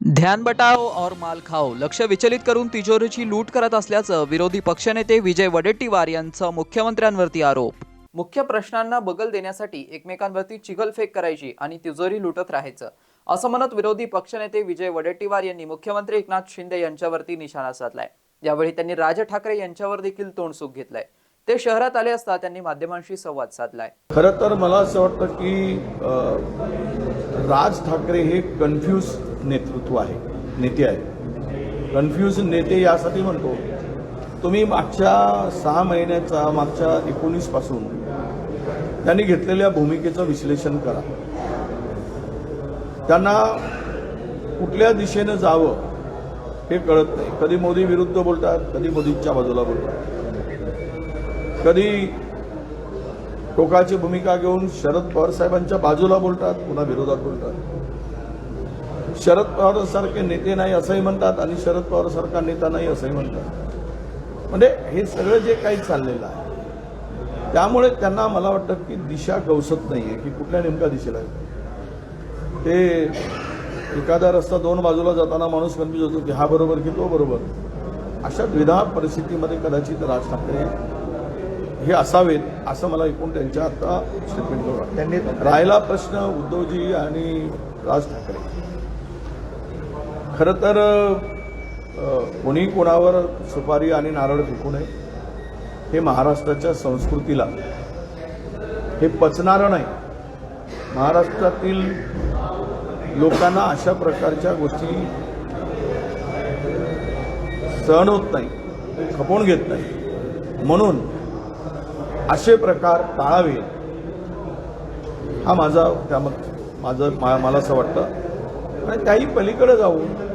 ध्यान बटाओ और माल खाओ लक्ष विचलित करून तिजोरीची लूट करत असल्याचं विरोधी पक्षनेते विजय वडेट्टीवार यांचा मुख्यमंत्र्यांवरती आरोप. मुख्य प्रश्नांना बगल देण्यासाठी एकमेकांवरती चिघलफेक करायची आणि तिजोरी लुटत राहायचं असं म्हणत विरोधी पक्षनेते विजय वडेट्टीवार यांनी मुख्यमंत्री एकनाथ शिंदे यांच्यावरती निशाणा साधलाय. यावेळी त्यांनी राज ठाकरे यांच्यावर देखील तोंडसुख घेतलंय. ते शहरात आले असता त्यांनी माध्यमांशी संवाद साधलाय. खरं तर मला असं वाटतं की राज ठाकरे हे कन्फ्यूज नेतृत्व आहे नेते आहे कन्फ्यूज नेते यासाठी म्हणतो तुम्ही मागच्या सहा महिन्याचा मागच्या एकोणीसपासून त्यांनी घेतलेल्या भूमिकेचं विश्लेषण करा. त्यांना कुठल्या दिशेनं जावं हे कळत नाही. कधी मोदी विरुद्ध बोलतात कधी मोदींच्या बाजूला बोलतात. कधी टोकाची भूमिका घेऊन शरद पवार साहेबांच्या बाजूला बोलतात पुन्हा विरोधात बोलतात. शरद पवार सारखे नेते नाही असंही म्हणतात आणि शरद पवार सारखा नेता नाही असंही म्हणतात. म्हणजे हे सगळं जे काही चाललेलं आहे त्यामुळे त्यांना मला वाटतं की दिशा गवसत नाहीये की कुठल्या नेमक्या दिशेला आहे. ते एखादा रस्ता दोन बाजूला जाताना माणूस कन्फ्यूज होतो की हा बरोबर की तो बरोबर. अशा द्विधा परिस्थितीमध्ये कदाचित राज ठाकरे हे असावेत असं मला एकूण त्यांच्या आता स्टेटमेंट वाटतं. त्यांनी राहिला प्रश्न उद्धवजी आणि राज ठाकरे. खरं तर कोणी कोणावर सुपारी आणि नारळ फेकू नये. हे महाराष्ट्राच्या संस्कृतीला हे पचणारं नाही. महाराष्ट्रातील लोकांना अशा प्रकारच्या गोष्टी सहन होत नाही खपवून घेत नाही. म्हणून असे प्रकार टाळावे. हा माझा त्या माझं मा- मला असं वाटतं. आणि त्याही पलीकडे जाऊन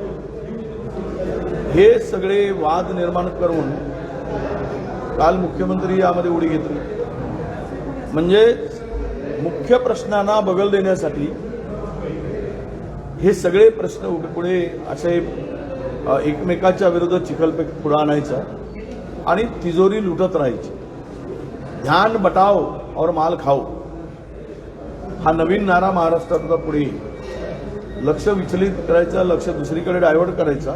हे सगळे वाद निर्माण करून काल मुख्यमंत्री यामध्ये उडी घेतली. म्हणजे मुख्य प्रश्नांना बगल देण्यासाठी हे सगळे प्रश्न पुढे असे एकमेकाच्या विरोधात चिखलपेक पुढे आणायचा आणि तिजोरी लुटत राहायची. ध्यान बटाव और माल खाओ हा नवीन नारा महाराष्ट्रात पुढे लक्ष विचलित करायचा लक्ष दुसरीकडे डायव्हर्ट करायचा.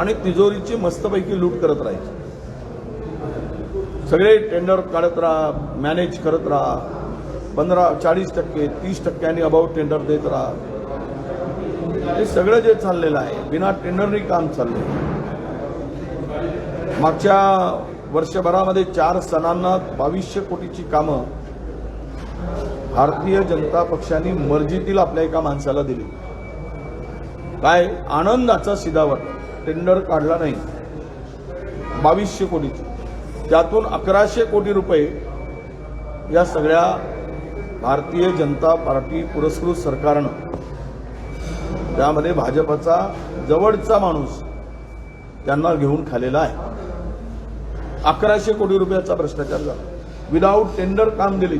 आणि तिजोरीची मस्तपैकी लूट करत राहायची. सगळे टेंडर काढत राहा मॅनेज करत राहा. पंधरा चाळीस टक्के तीस टक्क्यांनी अबाउट टेंडर देत राहा. हे सगळं जे चाललेलं आहे बिना टेंडरनी काम चाललंय. मागच्या वर्षभरामध्ये चार सणांना बावीसशे कोटीची कामं भारतीय जनता पक्षाने मर्जीतील आपल्या एका माणसाला दिली. काय? आनंदाचा सिधावर टेंडर काढला नाही. बावीसशे कोटीची. त्यातून अकराशे कोटी रुपये या सगळ्या भारतीय जनता पार्टी पुरस्कृत सरकारनं त्यामध्ये भाजपचा जवळचा माणूस त्यांना घेऊन खालेला आहे. अकराशे कोटी रुपयाचा भ्रष्टाचार झाला. विदाऊट टेंडर काम दिली.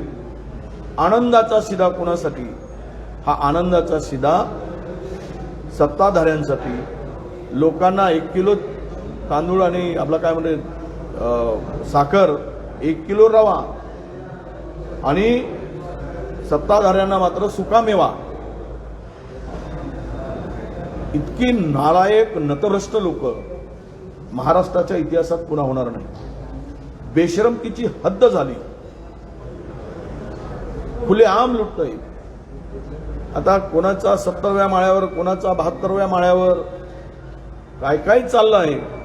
आनंदाचा सिदा कोणासाठी? हा आनंदाचा सिदा सत्ताधाऱ्यांसाठी लोकांना एक किलो तांदूळ आणि आपला काय म्हणते साखर एक किलो रवा आणि सत्ताधाऱ्यांना मात्र सुकामेवा. इतकी नालायक नतभ्रष्ट लोक महाराष्ट्राच्या इतिहासात पुन्हा होणार नाही बेशरमकीची हद्द झाली. खुलेआम लुटतंय. आता कोणाचा सत्तरव्या माळ्यावर कोणाचा बहात्तरव्या माळ्यावर काय काय चाललं आहे?